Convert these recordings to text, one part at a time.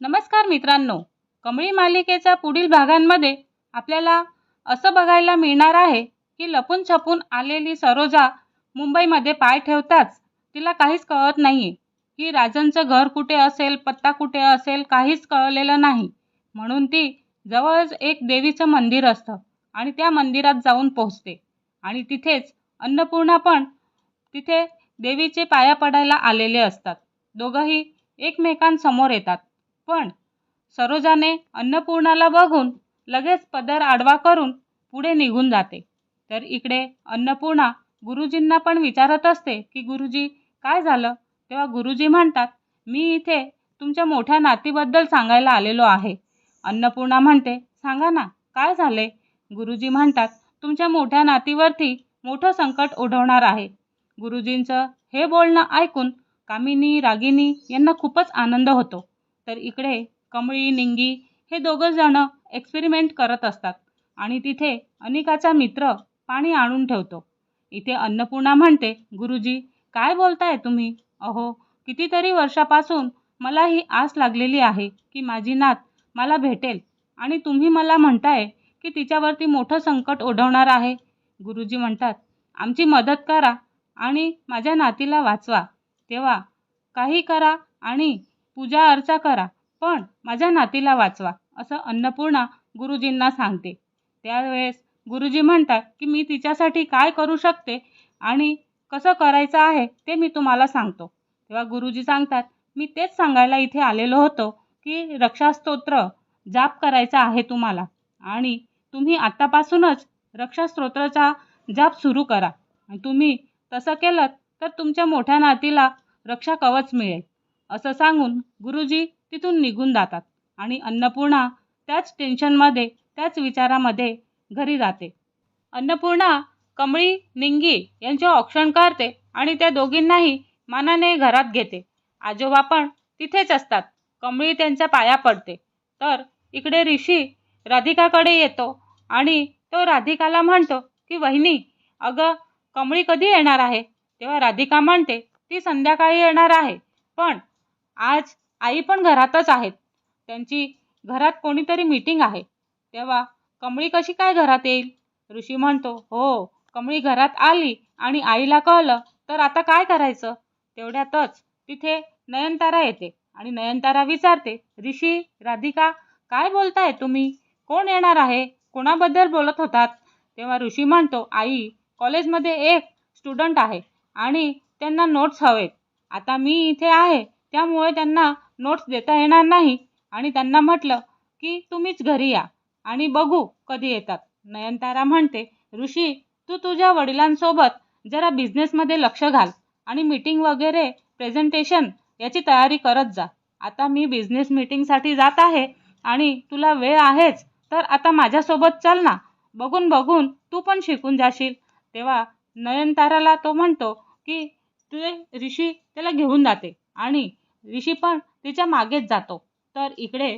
नमस्कार मित्रांनो. कमळी मालिकेच्या पुढील भागांमध्ये आपल्याला असं बघायला मिळणार आहे की लपून छपून आलेली सरोजा मुंबईमध्ये पाय ठेवताच तिला काहीच कळत नाही आहे की राजनचं घर कुठे असेल पत्ता कुठे असेल काहीच कळलेलं नाही. म्हणून ती जवळच एक देवीचं मंदिर असतं आणि त्या मंदिरात जाऊन पोहोचते. आणि तिथेच अन्नपूर्णा पण तिथे देवीचे पाया पडायला आलेले असतात. दोघंही एकमेकांसमोर येतात. पण सरोजाने अन्नपूर्णाला बघून लगेच पदर आडवा करून पुढे निघून जाते. तर इकडे अन्नपूर्णा गुरुजींना पण विचारत असते की गुरुजी काय झालं? तेव्हा गुरुजी म्हणतात मी इथे तुमच्या मोठ्या नातीबद्दल सांगायला आलेलो आहे. अन्नपूर्णा म्हणते सांगा ना काय झाले? गुरुजी म्हणतात तुमच्या मोठ्या नातीवरती मोठं संकट ओढवणार आहे. गुरुजींचं हे बोलणं ऐकून कामिनी रागिनी यांना खूपच आनंद होतो. तर इकडे कमळी निंगी हे दोघं जणं एक्सपेरिमेंट करत असतात. आणि तिथे अनिकाचा मित्र पाणी आणून ठेवतो. इथे अन्नपूर्णा म्हणते गुरुजी काय बोलताय तुम्ही? अहो कितीतरी वर्षापासून मला ही आस लागलेली आहे की माझी नात मला भेटेल आणि तुम्ही मला म्हणताय की तिच्यावरती मोठं संकट ओढवणार आहे. गुरुजी म्हणतात आमची मदत करा आणि माझ्या नातीला वाचवा. तेव्हा काही करा आणि पूजा अर्चा करा पण माझ्या नातीला वाचवा असं अन्नपूर्णा गुरुजींना सांगते. त्यावेळेस गुरुजी म्हणतात की मी तिच्यासाठी काय करू शकते आणि कसं करायचं आहे ते मी तुम्हाला सांगतो. तेव्हा गुरुजी सांगतात मी तेच सांगायला इथे आलेलो होतो की रक्षास्तोत्र जाप करायचा आहे तुम्हाला आणि तुम्ही आत्तापासूनच रक्षास्तोत्राचा जाप सुरू करा. तुम्ही तसं केलं तर तुमच्या मोठ्या नातीला रक्षा कवच मिळेल. असं सांगून गुरुजी तिथून निघून जातात आणि अन्नपूर्णा त्याच टेन्शनमध्ये त्याच विचारामध्ये घरी जाते. अन्नपूर्णा कमळी निंगी यांचे औक्षण करते आणि त्या दोघींनाही मानाने घरात घेते. आजोबा पण तिथेच असतात. कमळी त्यांच्या पाया पडते. तर इकडे ऋषी राधिकाकडे येतो आणि तो राधिकाला म्हणतो की वहिनी अगं कमळी कधी येणार आहे? तेव्हा राधिका म्हणते ती संध्याकाळी येणार आहे. पण आज आई पण घरातच आहेत. त्यांची घरात कोणीतरी मीटिंग आहे. तेव्हा कमळी कशी काय घरात येईल? ऋषी म्हणतो हो कमळी घरात आली आणि आईला कळलं तर आता काय करायचं? तेवढ्यातच तिथे नयनतारा येते आणि नयनतारा विचारते ऋषी राधिका काय बोलताय तुम्ही? कोण येणार आहे? कोणाबद्दल बोलत होतात? तेव्हा ऋषी म्हणतो आई कॉलेजमध्ये एक स्टुडंट आहे आणि त्यांना नोट्स हवेत. आता मी इथे आहे. त्यामुळे त्यांना नोट्स देता येणार नाही. आणि त्यांना म्हटलं की तुम्हीच घरी या आणि बघू कधी येतात. नयनतारा म्हणते ऋषी तू तुझ्या वडिलांसोबत जरा बिझनेसमध्ये लक्ष घाल आणि मीटिंग वगैरे प्रेझेंटेशन याची तयारी करत जा. आता मी बिझनेस मीटिंगसाठी जात आहे आणि तुला वेळ आहेच तर आता माझ्यासोबत चल ना. बघून बघून तू पण शिकून जाशील. तेव्हा नयनताराला तो म्हणतो की तुझे ऋषी त्याला घेऊन जाते आणि ऋषी पण तिच्या मागेच जातो. तर इकडे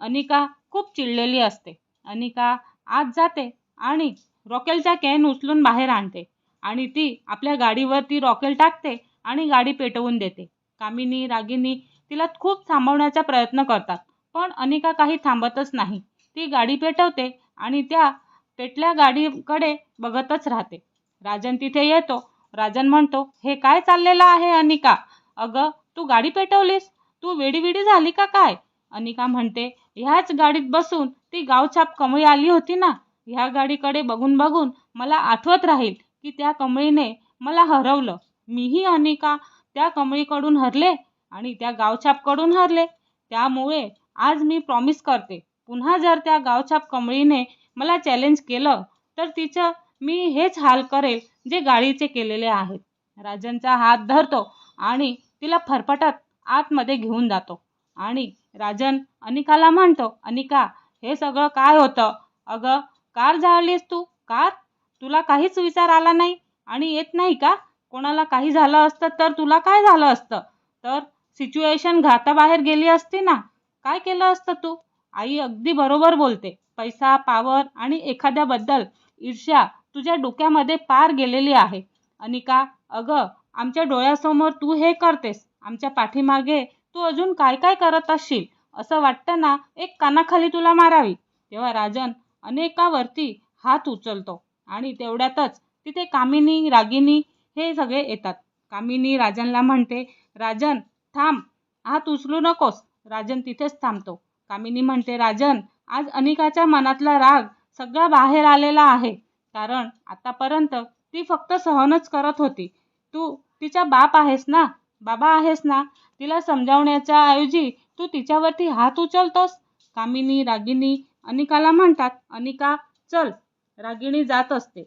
अनिका खूप चिडलेली असते. अनिका आत जाते आणि रॉकेलचा कॅन उचलून बाहेर आणते आणि ती आपल्या गाडीवर ती रॉकेल टाकते आणि गाडी पेटवून देते. कामिनी रागिनी तिला खूप थांबवण्याचा प्रयत्न करतात पण अनिका काही थांबतच नाही. ती गाडी पेटवते आणि त्या पेटल्या गाडीकडे बघतच राहते. राजन तिथे येतो. राजन म्हणतो हे काय चाललेलं आहे अनिका? अगं तू गाडी पेटवलीस? तू वेडीविडी झाली का काय? अनिका म्हणते ह्याच गाडीत बसून ती गावछाप कमळी आली होती ना? ह्या गाडीकडे बघून बघून मला आठवत राहील की त्या कमळीने मला हरवलं. मीही अनिका त्या कमळीकडून हरले आणि त्या गावछापकडून हरले. त्यामुळे आज मी प्रॉमिस करते पुन्हा जर त्या गावछाप कमळीने मला चॅलेंज केलं तर तिचं मी हेच हाल करेल जे गाडीचे केलेले आहेत. राजनचा हात धरतो आणि तिला फरफटत आतमध्ये घेऊन जातो. आणि राजन अनिकाला म्हणतो अनिका हे सगळं काय होतं? अगं कार जाळलीस तू? कार? तुला काहीच विचार आला नाही? आणि येत नाही का? कोणाला काही झालं असतं तर तुला काय झालं असतं? तर सिच्युएशन घाताबाहेर गेली असती ना? काय केलं असतं तू? आई अगदी बरोबर बोलते. पैसा पावर आणि एखाद्याबद्दल ईर्ष्या तुझ्या डोक्यामध्ये पार गेलेली आहे. अनिका अगं आमच्या डोळ्यासमोर तू हे करतेस. आमच्या पाठीमागे तू अजून काय काय करत असशील? असं वाटतं ना एक कानाखाली तुला मारावी. तेव्हा राजन अनेकावरती हात उचलतो आणि तेवढ्यातच तिथे कामिनी रागिनी हे सगळे येतात. कामिनी राजनला म्हणते राजन थांब हात उचलू नकोस. राजन तिथेच थांबतो. कामिनी म्हणते राजन आज अनिकाच्या मनातला राग सगळा बाहेर आलेला आहे. कारण आतापर्यंत ती फक्त सहनच करत होती. तू तिचा बाप आहेस ना? बाबा आहेस ना? तिला समजावण्याच्या ऐवजी तू तिच्यावरती हात उचलतोस? कामिनी रागिनी अनिकाला म्हणतात अनिका चल. रागिणी जात असते.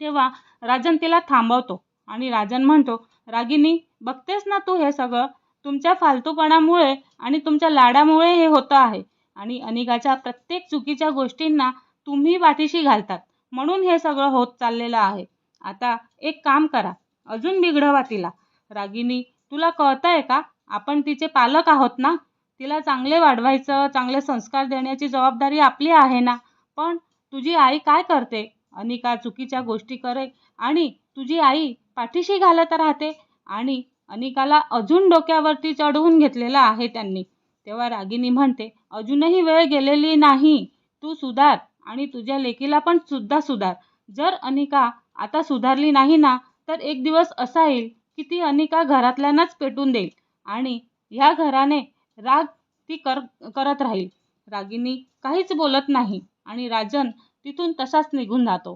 तेव्हा राजन तिला थांबवतो आणि राजन म्हणतो रागिनी बघतेस ना तू हे सगळं? तुमच्या फालतूपणामुळे आणि तुमच्या लाडामुळे हे होतं आहे आणि अनिकाच्या प्रत्येक चुकीच्या गोष्टींना तुम्ही पाठीशी घालतात. म्हणून हे सगळं होत चाललेलं आहे. आता एक काम करा. अजून बिघडवा तिला. रागिनी तुला कळतंय का? आपण तिचे पालक आहोत ना? तिला चांगले वाढवायचं चांगले संस्कार देण्याची जबाबदारी आपली आहे ना? पण तुझी आई काय करते? अनिका चुकीच्या गोष्टी करे आणि तुझी आई पाठीशी घालत राहते आणि अनिकाला अजून डोक्यावरती चढवून घेतलेलं आहे त्यांनी. तेव्हा रागिनी म्हणते अजूनही वेळ गेलेली नाही. तू सुधार आणि तुझ्या लेकीला पण सुद्धा सुधार. जर अनिका आता सुधारली नाही ना तर एक दिवस असा येईल की ती अनिका घरातल्यांनाच पेटून देईल आणि ह्या घराने राग ती कर करत राहील. रागिनी काहीच बोलत नाही आणि राजन तिथून तसाच निघून जातो.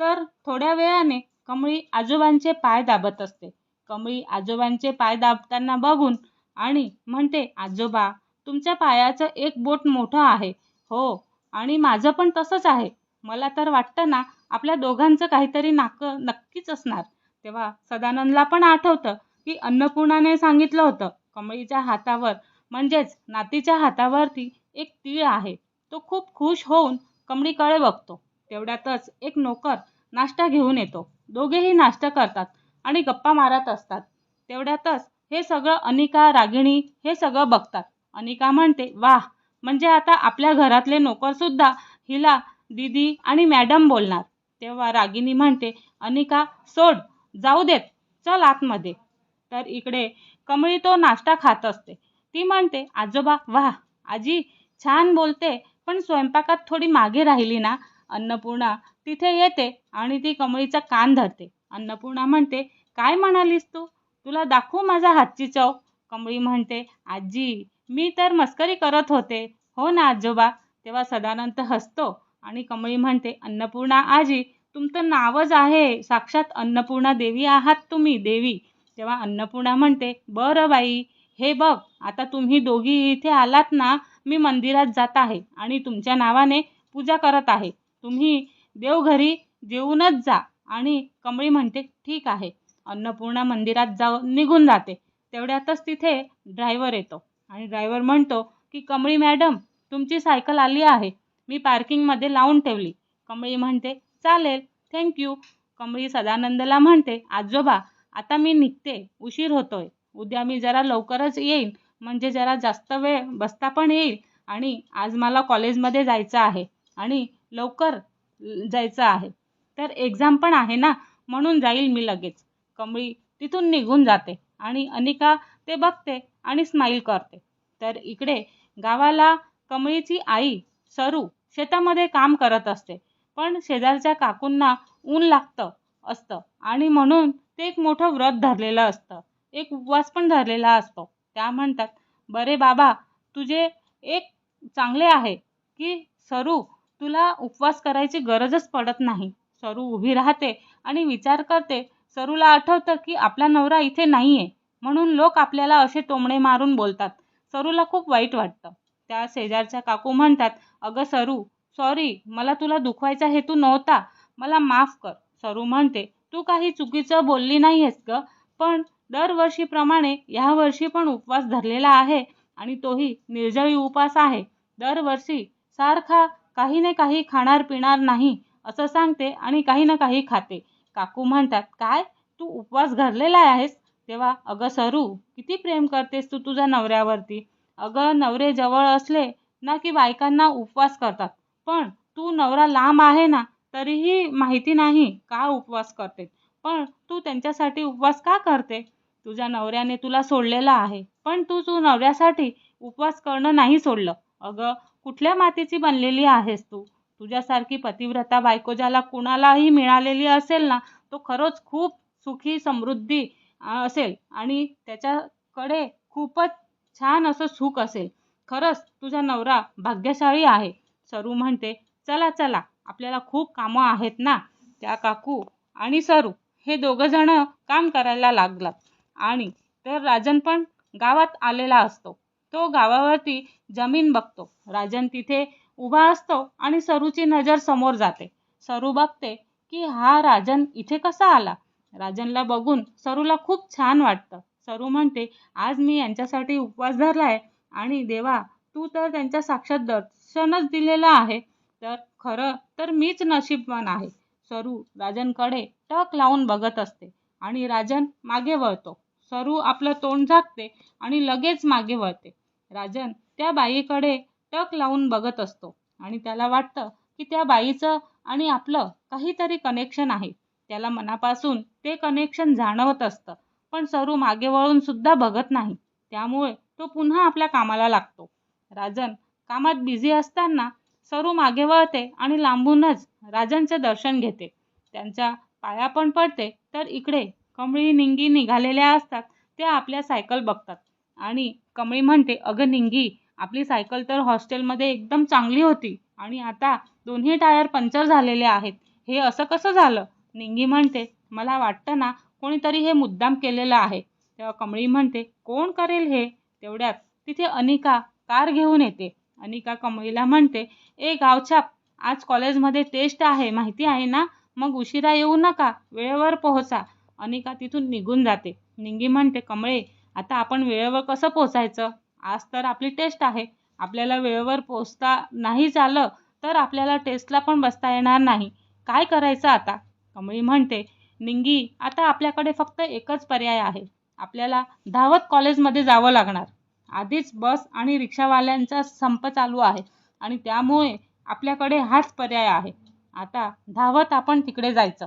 तर थोड्या वेळाने कमळी आजोबांचे पाय दाबत असते. कमळी आजोबांचे पाय दाबताना बघून आणि म्हणते आजोबा तुमच्या पायाचं एक बोट मोठं आहे. हो आणि माझं पण तसंच आहे. मला तर वाटतं ना आपल्या दोघांचं काहीतरी नाकं नक्कीच असणार. तेव्हा सदानंदला पण आठवतं की अन्नपूर्णाने सांगितलं होतं कमळीच्या हातावर म्हणजेच नातीच्या हातावरती एक तीळ आहे. तो खूप खुश होऊन कमळीकडे बघतो. तेवढ्यातच एक नोकर नाश्ता घेऊन येतो. दोघेही नाश्ता करतात आणि गप्पा मारत असतात. तेवढ्यातच हे सगळं अनिका रागिणी हे सगळं बघतात. अनिका म्हणते वाह म्हणजे आता आपल्या घरातले नोकरसुद्धा हिला दीदी आणि मॅडम बोलणार. तेव्हा रागिणी म्हणते अनिका सोड जाऊ देत चल आतमध्ये. तर इकडे कमळी तो नाश्ता खात असते. ती म्हणते आजोबा वाह आजी छान बोलते पण स्वयंपाकात थोडी मागे राहिली ना? अन्नपूर्णा तिथे येते आणि ती कमळीचा कान धरते. अन्नपूर्णा म्हणते काय म्हणालीस तू? तुला दाखवू माझा हातची चव? कमळी म्हणते आजी मी तर मस्करी करत होते. हो ना आजोबा. तेव्हा सदानंद हसतो आणि कमळी म्हणते अन्नपूर्णा आजी तुमचं नावच आहे. साक्षात अन्नपूर्णा देवी आहात तुम्ही देवी. तेव्हा अन्नपूर्णा म्हणते बरं बाई हे बघ आता तुम्ही दोघी इथे आलात ना मी मंदिरात जात आहे आणि तुमच्या नावाने पूजा करत आहे. तुम्ही देवघरी जेवूनच जा. आणि कमळी म्हणते ठीक आहे. अन्नपूर्णा मंदिरात जाऊन निघून जाते. तेवढ्यातच तिथे ड्रायव्हर येतो. आणि ड्रायव्हर म्हणतो की कमळी मॅडम तुमची सायकल आली आहे. मी पार्किंगमध्ये लावून ठेवली. कमळी म्हणते चालेल. थँक्यू कमळी सदानंदला म्हणते आजोबा आता मी निघते. उशीर होतोय. उद्या मी जरा लवकरच येईन. म्हणजे जरा जास्त वेळ बसता पण येईल आणि आज मला कॉलेजमध्ये जायचं आहे आणि लवकर जायचं आहे. तर एक्झाम पण आहे ना म्हणून जाईल मी लगेच. कमळी तिथून निघून जाते आणि अनिका ते बघते आणि स्माईल करते. तर इकडे गावाला कमळीची आई सरू शेतामध्ये काम करत असते. पण शेजारच्या काकूंना ऊन लागतं असतं. आणि म्हणून ते एक मोठं व्रत धरलेलं असतं. एक उपवास पण धरलेला असतो. त्या म्हणतात बरे बाबा तुझे एक चांगले आहे की सरू तुला उपवास करायची गरजच पडत नाही. सरू उभी राहते आणि विचार करते सरूला आठवतं की आपला नवरा इथे नाही आहे म्हणून लोक आपल्याला असे टोमणे मारून बोलतात. सरूला खूप वाईट वाटतं. त्या शेजारच्या काकू म्हणतात अगं सरू सॉरी मला तुला दुखवायचा हेतू नव्हता. मला माफ कर सरू म्हणते. तू काही चुकीचं बोलली नाही आहेस ग पण दरवर्षीप्रमाणे ह्या वर्षी पण उपवास धरलेला आहे आणि तोही निर्जळी उपवास आहे. दरवर्षी सारखा काही ना काही खाणार पिणार नाही असं सांगते आणि काही ना काही खाते. काकू म्हणतात काय? तू उपवास धरलेला आहेस? तेव्हा अगं सरू किती प्रेम करतेस तू तुझ्या नवऱ्यावरती. अगं नवरे जवळ असले ना की बायकांना उपवास करतात. पण तू नवरा लांब आहे ना तरीही माहिती नाही का उपवास करते? पण तू त्यांच्यासाठी उपवास का करते? तुझ्या नवऱ्याने तुला सोडलेला आहे पण तू तू नवऱ्यासाठी उपवास करणं नाही सोडलं. अगं कुठल्या मातीची बनलेली आहेस तू? तुझ्यासारखी पतिव्रता बायको ज्याला कुणालाही मिळालेली असेल ना तो खरंच खूप सुखी समृद्धी असेल आणि त्याच्याकडे खूपच छान असं सुख असेल. खरंच तुझा नवरा भाग्यशाळी आहे. सरू म्हणते चला चला आपल्याला खूप कामं आहेत ना त्या काकू आणि सरू हे दोघं जण काम करायला लागलात. आणि तर राजन पण गावात आलेला असतो. तो गावावरती जमीन बघतो. राजन तिथे उभा असतो आणि सरूची नजर समोर जाते. सरू बघते की हा राजन इथे कसा आला? राजनला बघून सरूला खूप छान वाटतं. सरू म्हणते आज मी यांच्यासाठी उपवास धरला आहे आणि देवा तू तर त्यांच्या साक्षात दर्शनच दिलेलं आहे. तर खरं तर मीच नशीबवान आहे. सरू राजनकडे टक लावून बघत असते आणि राजन मागे वळतो. सरू आपलं तोंड झाकते आणि लगेच मागे वळते. राजन त्या बाईकडे टक लावून बघत असतो आणि त्याला वाटतं की त्या बाईचं आणि आपलं काहीतरी कनेक्शन आहे. त्याला मनापासून ते कनेक्शन जाणवत असतं. पण सरू मागे वळून सुद्धा बघत नाही. त्यामुळे तो पुन्हा आपल्या कामाला लागतो. राजन कामात बिझी असताना सरू मागे वळते आणि लांबूनच राजनचे दर्शन घेते. त्यांच्या पाया पण पडते तर इकडे कमळी निंगी निघालेल्या असतात त्या आपल्या सायकल बघतात. आणि कमळी म्हणते अगं निंगी आपली सायकल तर हॉस्टेलमध्ये एकदम चांगली होती आणि आता दोन्ही टायर पंक्चर झालेले आहेत. हे असं कसं झालं? निंगी म्हणते मला वाटतं ना कोणीतरी हे मुद्दाम केलेलं आहे. तेव्हा कमळी म्हणते कोण करेल हे? तेवढ्यात तिथे अनिका कार घेऊन येते. अनिका कमळीला म्हणते ए गावछाप आज कॉलेजमध्ये टेस्ट आहे माहिती आहे ना? मग उशिरा येऊ नका वेळेवर पोहोचा. अनिका तिथून निघून जाते. निंगी म्हणते कमळे आता आपण वेळेवर कसं पोचायचं आज तर आपली टेस्ट आहे. आपल्याला वेळेवर पोचता नाही झालं तर आपल्याला टेस्टला पण बसता येणार नाही. काय करायचं आता? कमळी म्हणते निंगी आता आपल्याकडे फक्त एकच पर्याय आहे. आपल्याला धावत कॉलेजमध्ये जावं लागणार. आधीच बस आणि रिक्षावाल्यांचा संप चालू आहे आणि त्यामुळे आपल्याकडे हाच पर्याय आहे. आता धावत आपण तिकडे जायचं.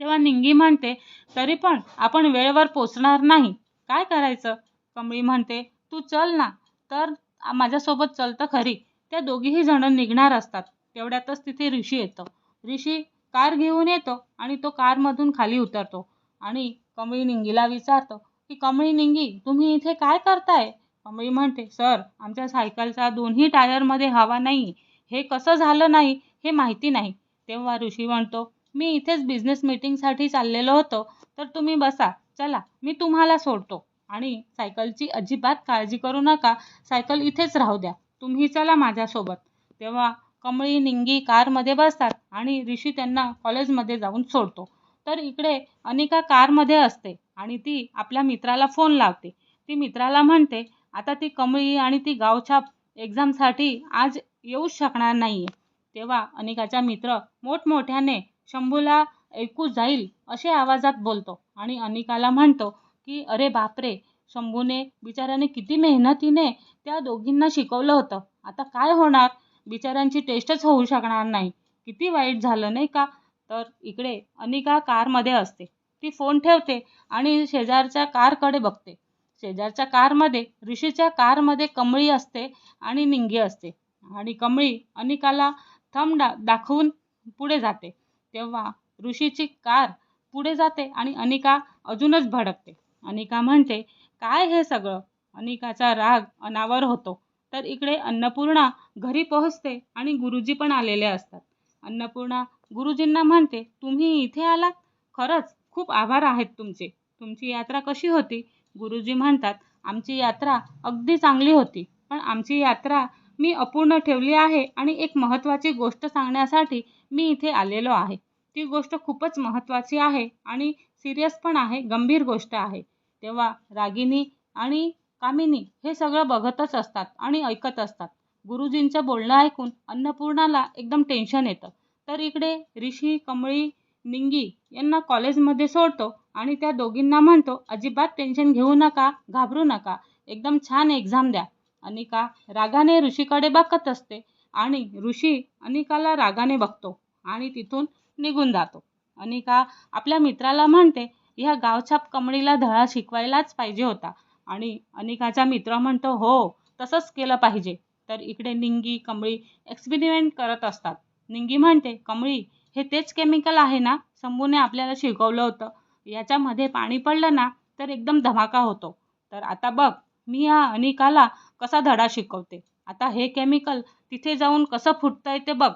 तेव्हा निंगी म्हणते तरी पण आपण वेळेवर पोचणार नाही. काय करायचं? कमळी म्हणते तू चल ना. तर माझ्यासोबत चलतं खरी. त्या दोघीही जण निघणार असतात. तेवढ्यातच तिथे ऋषी येतो. ऋषी कार घेऊन येतो आणि तो कारमधून खाली उतरतो आणि कमळी निंगीला विचारतो की कमळी निंगी तुम्ही इथे काय करताय? कमळी म्हणते सर आमच्या सायकलचा दोन्ही टायरमध्ये हवा नाही. हे कसं झालं नाही हे माहिती नाही. तेव्हा ऋषी म्हणतो मी इथेच बिझनेस मीटिंगसाठी चाललेलो होतो. तर तुम्ही बसा. चला मी तुम्हाला सोडतो. आणि सायकलची अजिबात काळजी करू नका. सायकल इथेच राहू द्या. तुम्ही चला माझ्यासोबत. तेव्हा कमळी निंगी कारमध्ये बसतात आणि ऋषी त्यांना कॉलेजमध्ये जाऊन सोडतो. तर इकडे अनिका कारमध्ये असते. आणि ती आपल्या मित्राला फोन लावते. ती मित्राला म्हणते आता ती कमळी आणि ती गावछाप एक्झामसाठी आज येऊच शकणार नाही आहे तेव्हा अनिकाचा मित्र मोठमोठ्याने शंभूला ऐकू जाईल असे आवाजात बोलतो आणि अनिकाला म्हणतो की अरे बापरे शंभूने बिचाऱ्याने किती मेहनतीने त्या दोघींना शिकवलं होतं. आता काय होणार? बिचाऱ्यांची टेस्टच होऊ शकणार नाही. किती वाईट झालं नाही का? तर इकडे अनिका कारमध्ये असते. ती फोन ठेवते आणि शेजारच्या कारकडे बघते. शेजारच्या कारमध्ये ऋषीच्या कारमध्ये कमळी असते आणि निंगी असते. आणि कमळी अनिकाला थंब डा दाखवून पुढे जाते. तेव्हा ऋषीची कार पुढे जाते आणि अनिका अजूनच भडकते. अनिका म्हणते काय हे सगळं? अनिकाचा राग अनावर होतो. तर इकडे अन्नपूर्णा घरी पोहोचते आणि गुरुजी पण आलेले असतात. अन्नपूर्णा गुरुजींना म्हणते तुम्ही इथे आलात? खरंच? खूप आभार आहेत तुमचे. तुमची यात्रा कशी होती? गुरुजी म्हणतात आमची यात्रा अगदी चांगली होती पण आमची यात्रा मी अपूर्ण ठेवली आहे आणि एक महत्त्वाची गोष्ट सांगण्यासाठी मी इथे आलेलो आहे. ती गोष्ट खूपच महत्त्वाची आहे आणि सिरियस पण आहे गंभीर गोष्ट आहे. तेव्हा रागिनी आणि कामिनी हे सगळं बघतच असतात आणि ऐकत असतात. गुरुजींचं बोलणं ऐकून अन्नपूर्णाला एकदम टेन्शन येतं. तर इकडे ऋषी कमळी निंगी यांना कॉलेजमध्ये सोडतो आणि त्या दोघींना म्हणतो अजिबात टेन्शन घेऊ नका घाबरू नका. एकदम छान एक्झाम द्या. अनिका रागाने ऋषीकडे बघत असते आणि ऋषी अनिकाला रागाने बघतो आणि तिथून निघून जातो. अनिका आपल्या मित्राला म्हणते ह्या गावछाप कमळीला धडा शिकवायलाच पाहिजे होता. आणि अनिकाचा मित्र म्हणतो हो तसंच केलं पाहिजे. तर इकडे निंगी कमळी एक्सपेरिमेंट करत असतात. निंगी म्हणते कमळी हे तेच केमिकल आहे ना शंभूने आपल्याला शिकवलं होतं. याच्यामध्ये पाणी पडलं ना तर एकदम धमाका होतो. तर आता बघ मी या अनिकाला कसा धडा शिकवते? आता हे केमिकल तिथे जाऊन कसं फुटतंय ते बघ.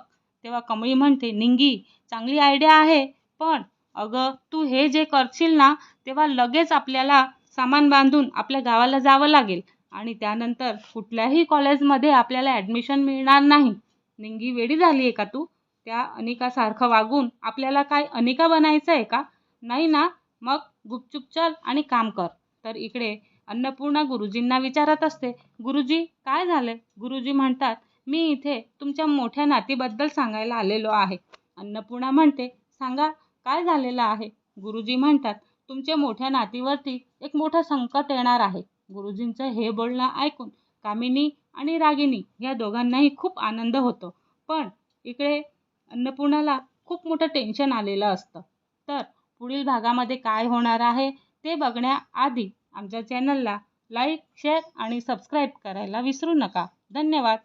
तेव्हा कमळी म्हणते निंगी चांगली आयडिया आहे पण अगं तू हे जे करशील ना तेव्हा लगेच आपल्याला सामान बांधून आपल्या गावाला जावं लागेल. आणि त्यानंतर कुठल्याही कॉलेजमध्ये आपल्याला ॲडमिशन मिळणार नाही. निंगी वेडी झाली आहे का तू? त्या अनिकासारखं वागून आपल्याला काय अनिका बनायचं आहे का? नाही ना? मग गुपचूप चल आणि काम कर. तर इकडे अन्नपूर्णा गुरुजींना विचारत असते गुरुजी काय झालं गुरुजी म्हणतात मी इथे तुमच्या मोठ्या नातीबद्दल सांगायला आलेलो आहे. अन्नपूर्णा म्हणते सांगा काय झालेलं आहे? गुरुजी म्हणतात तुमच्या मोठ्या नातीवरती एक मोठं संकट येणार आहे. गुरुजींचं हे बोलणं ऐकून कामिनी आणि रागिनी या दोघांनाही खूप आनंद होतो. पण इकडे अन्नपूर्णाला खूप मोठं टेन्शन आलेलं असतं. तर पुढील भागामध्ये काय होणार आहे ते बघण्याआधी आमच्या चॅनलला लाईक शेअर आणि सबस्क्राईब करायला विसरू नका. धन्यवाद.